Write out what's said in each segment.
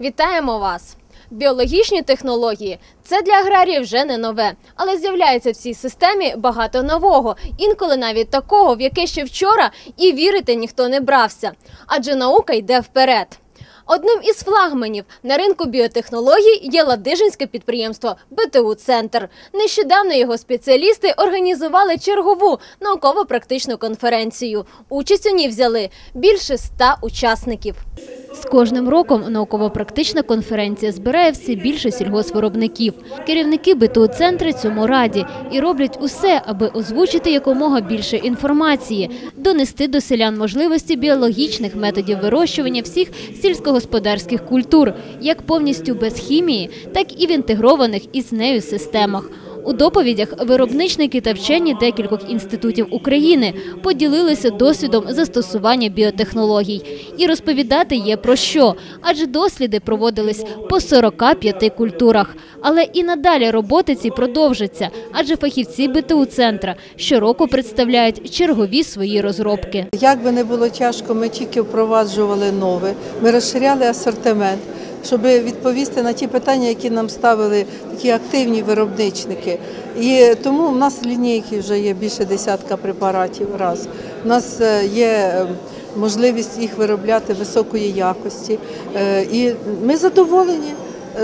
Вітаємо вас! Біологічні технології це для аграріїв вже не нове, але з'являється в цій системі багато нового, інколи навіть такого, в яке ще вчора і вірити ніхто не брався. Адже наука йде вперед. Одним із флагманів на ринку біотехнологій є ладижинське підприємство БТУ Центр. Нещодавно його спеціалісти організували чергову науково-практичну конференцію. Участь у ній взяли більше ста учасників. З кожним роком науково-практична конференція збирає все більше сільгоспвиробників. Керівники БТУ центри цьому раді і роблять усе, аби озвучити якомога більше інформації, донести до селян можливості біологічних методів вирощування всіх сільськогосподарських культур, як повністю без хімії, так і в інтегрованих із нею системах. У доповідях виробничники та вчені декількох інститутів України поділилися досвідом застосування біотехнологій. І розповідати є про що, адже досліди проводились по 45 культурах. Але і надалі роботи ці продовжаться, адже фахівці БТУ центра щороку представляють чергові свої розробки. Як би не було тяжко, ми тільки впроваджували нове, ми розширяли асортимент, щоб відповісти на ті питання, які нам ставили такі активні виробничники. І тому в нас лінійки вже є більше десятка препаратів. Раз у нас е, є е, можливість їх виробляти високої якості, Е, і ми задоволені.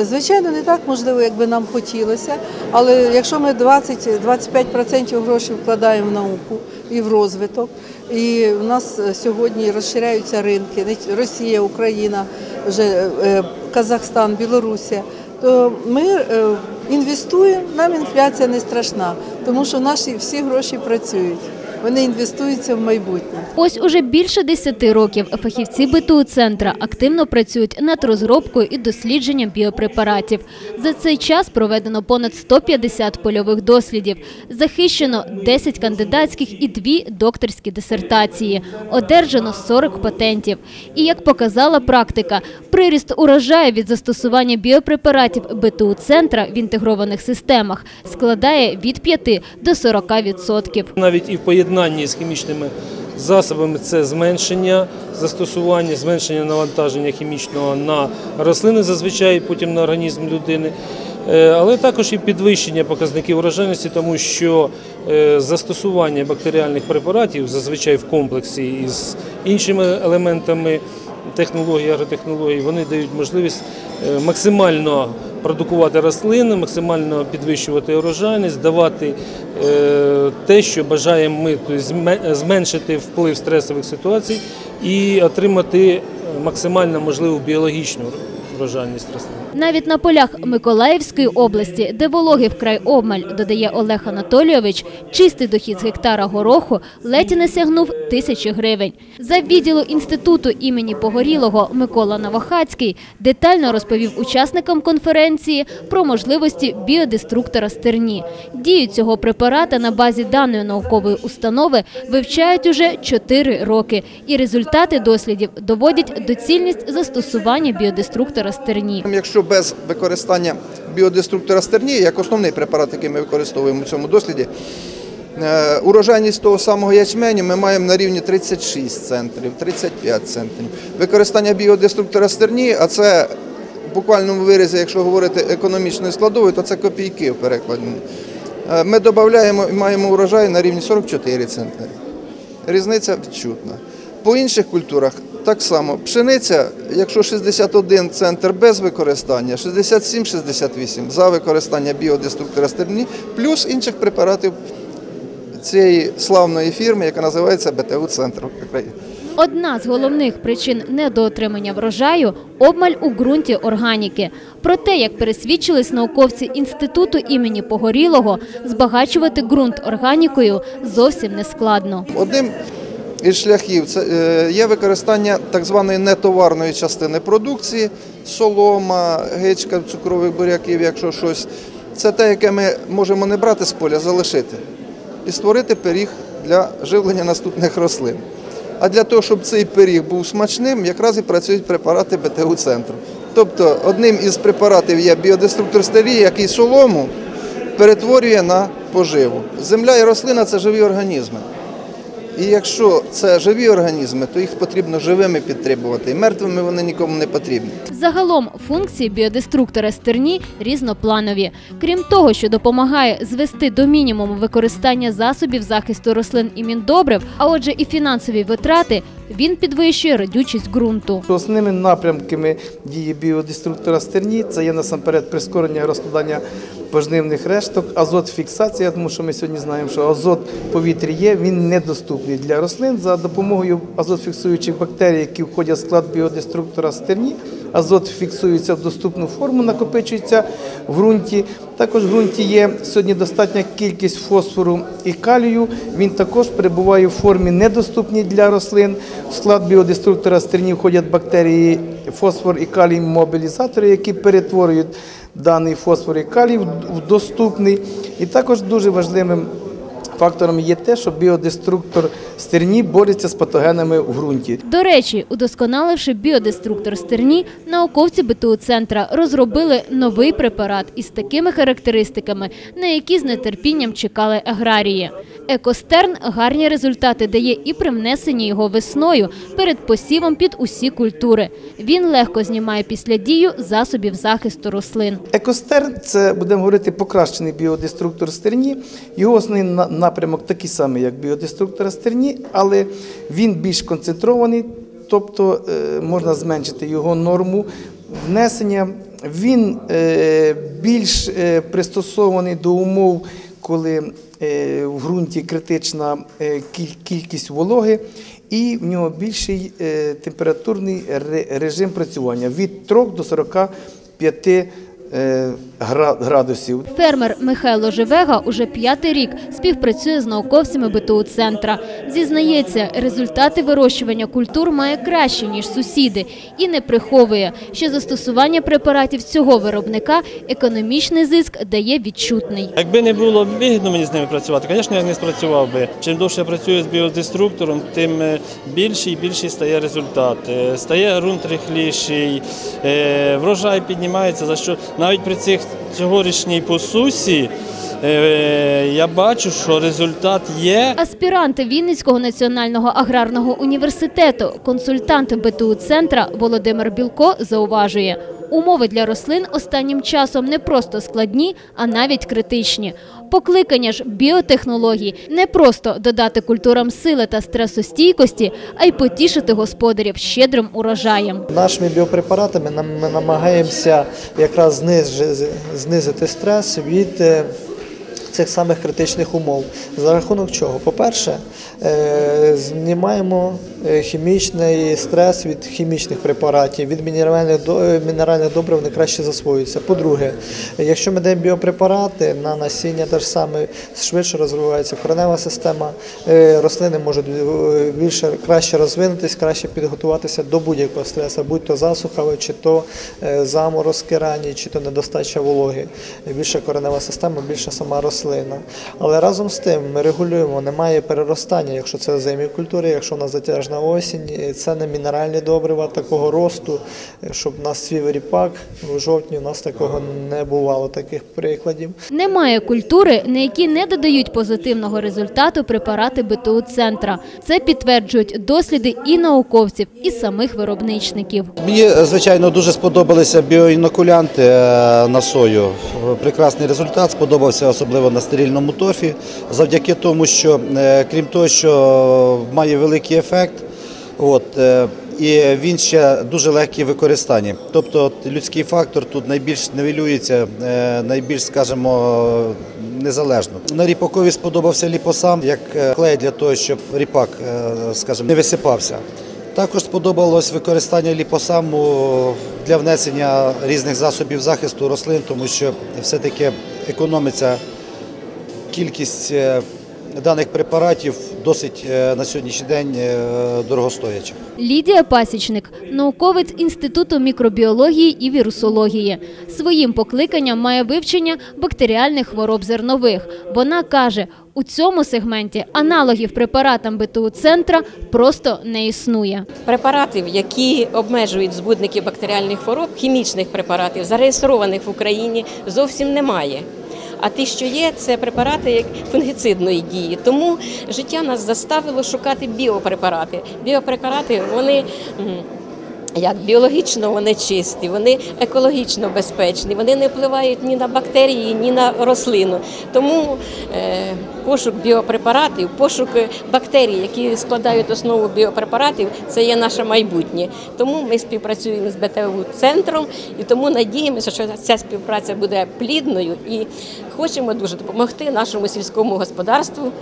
Звичайно, не так можливо, як би нам хотілося, але якщо ми 20-25% грошей вкладаємо в науку і в розвиток, і в нас е, сьогодні розширяються ринки, Росія, Україна, вже е, Казахстан, Білорусія, то ми е, інвестуємо, нам інфляція не страшна, тому що наші всі гроші працюють, вони інвестуються в майбутнє. Ось уже більше 10 років фахівці БТУ центра активно працюють над розробкою і дослідженням біопрепаратів. За цей час проведено понад 150 польових дослідів, захищено 10 кандидатських і 2 докторські дисертації, одержано 40 патентів. І як показала практика, приріст урожаю від застосування біопрепаратів БТУ центра в інтегрованих системах складає від 5 до 40 відсотків. Навіть і в поєднанні з хімічними засобами це зменшення застосування, зменшення навантаження хімічного на рослини, зазвичай потім на організм людини. Е, Але також і підвищення показників урожайності, тому що е, застосування бактеріальних препаратів зазвичай в комплексі із іншими елементами технологій, агротехнологій, вони дають можливість е, максимально продукувати рослини, максимально підвищувати урожайність, давати е, те, що бажаємо ми, тобто зме- зменшити вплив стресових ситуацій і отримати максимально можливу біологічну врожайність рослин. Навіть на полях Миколаївської області, де вологи вкрай обмаль, додає Олег Анатолійович, чистий дохід з гектара гороху ледь не сягнув тисячі гривень. За відділу інституту імені Погорілого Микола Новохацький детально розповів учасникам конференції про можливості біодеструктора стерні. Дію цього препарата на базі даної наукової установи вивчають уже 4 роки, і результати дослідів доводять доцільність застосування біодеструктора стерні. Якщо без використання біодеструктора стернії, як основний препарат, який ми використовуємо у цьому досліді, е, урожайність того самого ячменю ми маємо на рівні 36 центрів, 35 центрів. Використання біодеструктора стернії, а це в буквальному виразі, якщо говорити економічною складовою, то це копійки в перекладі. Е, Ми додаємо і маємо урожай на рівні 44 центри. Різниця відчутна. По інших культурах так само. Пшениця, якщо 61 центр без використання, 67-68 за використання біодеструктора стерні, плюс інших препаратів цієї славної фірми, яка називається БТУ Центр України. Одна з головних причин недоотримання врожаю обмаль у ґрунті органіки. Про те, як пересвідчились науковці інституту імені Погорілого, збагачувати ґрунт органікою зовсім не складно. Одним із шляхів це е, є використання так званої нетоварної частини продукції, солома, гичка цукрових буряків, якщо щось. Це те, яке ми можемо не брати з поля, залишити і створити пиріг для живлення наступних рослин. А для того, щоб цей пиріг був смачним, якраз і працюють препарати БТУ центру. Тобто одним із препаратів є біодеструктор стелії, який солому перетворює на поживу. Земля і рослина це живі організми. І якщо це живі організми, то їх потрібно живими підтримувати. І мертвими вони нікому не потрібні. Загалом функції біодеструктора стерні різнопланові. Крім того, що допомагає звести до мінімуму використання засобів захисту рослин і міндобрив, а отже, і фінансові витрати, він підвищує родючість ґрунту. Основними напрямками дії біодеструктора стерні це є насамперед прискорення розкладання пожнивних решток, азот фіксація, тому що ми сьогодні знаємо, що азот в повітрі є, він недоступний для рослин. За допомогою азотфіксуючих бактерій, які входять в склад біодеструктора стерні, азот фіксується в доступну форму, накопичується в ґрунті. Також в ґрунті є сьогодні достатня кількість фосфору і калію. Він також перебуває в формі недоступній для рослин. В склад біодеструктора стерні входять бактерії фосфор і калій мобілізатори, які перетворюють даний фосфор і калій в доступний. І також дуже важливим фактором є те, що біодеструктор стерні бореться з патогенами в ґрунті. До речі, удосконаливши біодеструктор стерні, науковці БТУ центра розробили новий препарат із такими характеристиками, на які з нетерпінням чекали аграрії. Екостерн гарні результати дає і при внесенні його весною перед посівом під усі культури. Він легко знімає після дію засобів захисту рослин. Екостерн це будемо говорити покращений біодеструктор стерні. Його основний напрямок такий самий, як біодеструктор стерні, але він більш концентрований, тобто е, можна зменшити його норму внесення. Він е, більш е, пристосований до умов, коли е, в ґрунті критична е, кількість вологи. І в нього більший е, температурний ре- режим працювання від 3 до 45 е, гра- градусів. Фермер Михайло Живега уже п'ятий рік співпрацює з науковцями БТУ центра. Зізнається, результати вирощування культур має краще ніж сусіди, і не приховує, що застосування препаратів цього виробника економічний зиск дає відчутний. Якби не було вигідно мені з ними працювати, звісно, я не спрацював би. Чим довше я працюю з біодеструктором, тим е, більший і більший стає результат. Е, Стає ґрунт рихліший, е, врожай піднімається, за що навіть при цих цьогорічній посусі е, я бачу, що результат є. Аспірант Вінницького національного аграрного університету, консультант БТУ центра Володимир Білко зауважує. Умови для рослин останнім часом не просто складні, а навіть критичні. Покликання ж біотехнологій не просто додати культурам сили та стресостійкості, а й потішити господарів щедрим урожаєм. Нашими біопрепаратами ми намагаємося якраз знизити стрес від е, цих самих критичних умов. За рахунок чого? По-перше, е, знімаємо е, хімічний стрес від хімічних препаратів, від мінеральних, е, мінеральних добрив вони краще засвоюються. По-друге, якщо ми даємо біопрепарати на насіння, те ж саме швидше розвивається коренева система, рослини можуть більше краще розвинутись, краще підготуватися до будь-якого стресу, будь то засуха, чи то заморозки ранні, чи то недостача вологи. Більше коренева система, більше сама рослина. Але разом з тим ми регулюємо, немає переростання, якщо це озимі культури, якщо в нас затяжна осінь, це не мінеральні добрива такого росту, щоб у нас цвів ріпак в жовтні, у нас такого не бувало таких прикладів. Немає культури, на які не додають позитивного результату препарати БТУ центра. Це підтверджують досліди і науковців, і самих виробничників. Мені, звичайно, дуже сподобалися біоінокулянти е, на сою. Прекрасний результат сподобався особливо на стерильному торфі, завдяки тому, що е, крім того, що має великий ефект, от, е, і він ще дуже легкий в використанні. Тобто людський фактор тут найбільш нивелюється, е, найбільш, скажімо, незалежно. На ріпакові сподобався ліпосам як клей для того, щоб ріпак, скажімо, не висипався. Також сподобалось використання ліпосаму для внесення різних засобів захисту рослин, тому що все-таки економиться кількість е, даних препаратів досить е, на сьогоднішній день е, дорогостоячих. Лідія Пасічник, науковець Інституту мікробіології і вірусології. Своїм покликанням має вивчення бактеріальних хвороб зернових. Вона каже, у цьому сегменті аналогів препаратам БТУ центра просто не існує. Препаратів, які обмежують збудники бактеріальних хвороб, хімічних препаратів, зареєстрованих в Україні, зовсім немає. А ті, що є, це препарати як фунгіцидної дії. Тому життя нас заставило шукати біопрепарати. Біопрепарати вони. як біологічно вони чисті, вони екологічно безпечні, вони не впливають ні на бактерії, ні на рослину. Тому е, пошук біопрепаратів, пошук бактерій, які складають основу біопрепаратів, це є наше майбутнє. Тому ми співпрацюємо з БТУ центром і тому надіємося, що ця співпраця буде плідною і хочемо дуже допомогти нашому сільському господарству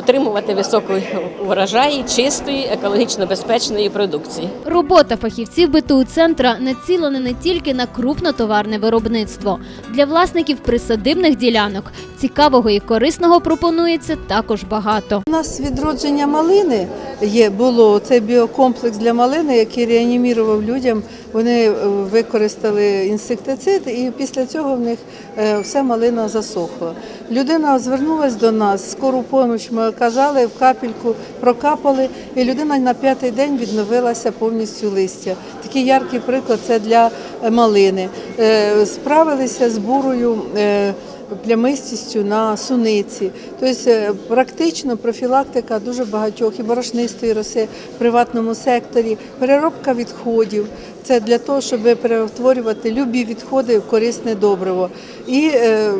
отримувати високий урожай чистої, екологічно безпечної продукції. Робота фахівців БТУ центра націлена не тільки на крупнотоварне виробництво. Для власників присадибних ділянок цікавого і корисного пропонується також багато. У нас відродження малини є було цей біокомплекс для малини, який реанімірував людям. Вони е, використали інсектицид, і після цього в них е, вся малина засохла. Людина звернулася до нас, скору поміч ми оказали, в капельку прокапали, і людина на п'ятий день відновилася повністю листя. Такий яркий приклад це для е, малини. Справилися з бурою. Плямистістю на суниці. Тобто е, практично профілактика дуже багатьох і борошнистої роси в приватному секторі, переробка відходів. Це для того, щоб перетворювати любі відходи в корисне добриво. І е,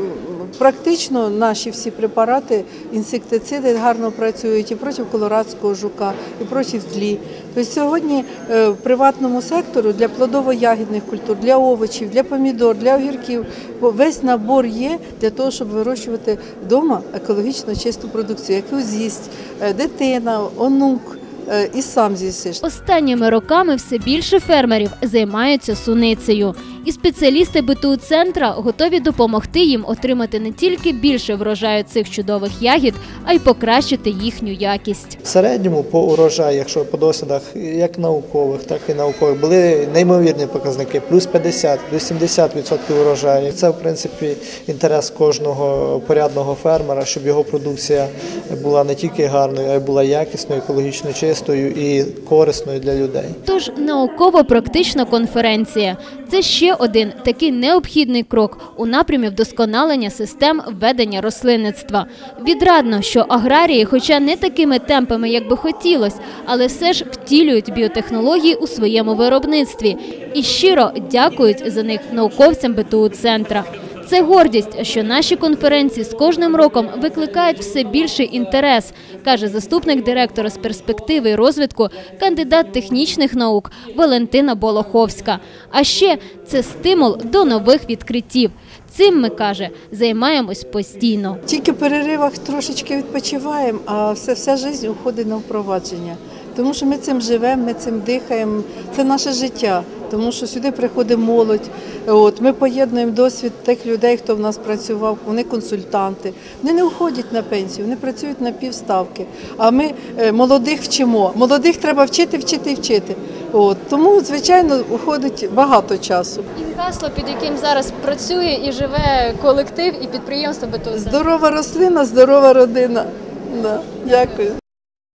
практично наші всі препарати, інсектициди гарно працюють і проти колорадського жука, і проти тлі. Тобто сьогодні е, в приватному сектору для плодово-ягідних культур, для овочів, для помідор, для огірків весь набор є для того, щоб вирощувати вдома екологічно чисту продукцію, яку з'їсть е, дитина, онук е, і сам з'їсиш. Останніми роками все більше фермерів займаються суницею. І спеціалісти БТУ центра готові допомогти їм отримати не тільки більше врожаю цих чудових ягід, а й покращити їхню якість. В середньому по урожаю, якщо по дослідах як наукових, так і наукових, були неймовірні показники, плюс 50, плюс 70% урожаю. Це, в принципі, інтерес кожного порядного фермера, щоб його продукція була не тільки гарною, а й була якісною, екологічно чистою і корисною для людей. Тож науково-практична конференція це ще один такий необхідний крок у напрямі вдосконалення систем ведення рослинництва. Відрадно, що аграрії, хоча не такими темпами, як би хотілось, але все ж втілюють біотехнології у своєму виробництві і щиро дякують за них науковцям БТУ центра. Це гордість, що наші конференції з кожним роком викликають все більший інтерес, каже заступник директора з перспективи розвитку, кандидат технічних наук Валентина Болоховська. А ще це стимул до нових відкриттів. Цим ми каже, займаємось постійно. Тільки в переривах трошечки відпочиваємо, а все, вся життя уходить на впровадження. Тому що ми цим живемо, ми цим дихаємо. Це наше життя. Тому що сюди приходить молодь. От ми поєднуємо досвід тих людей, хто в нас працював. Вони консультанти. Вони не уходять на пенсію, вони працюють на півставки. А ми е, молодих вчимо. Молодих треба вчити, вчити і вчити. От тому, звичайно, уходить багато часу. І гасло, під яким зараз працює і живе колектив і підприємство БТУ. Здорова рослина, здорова родина. Да. Дякую.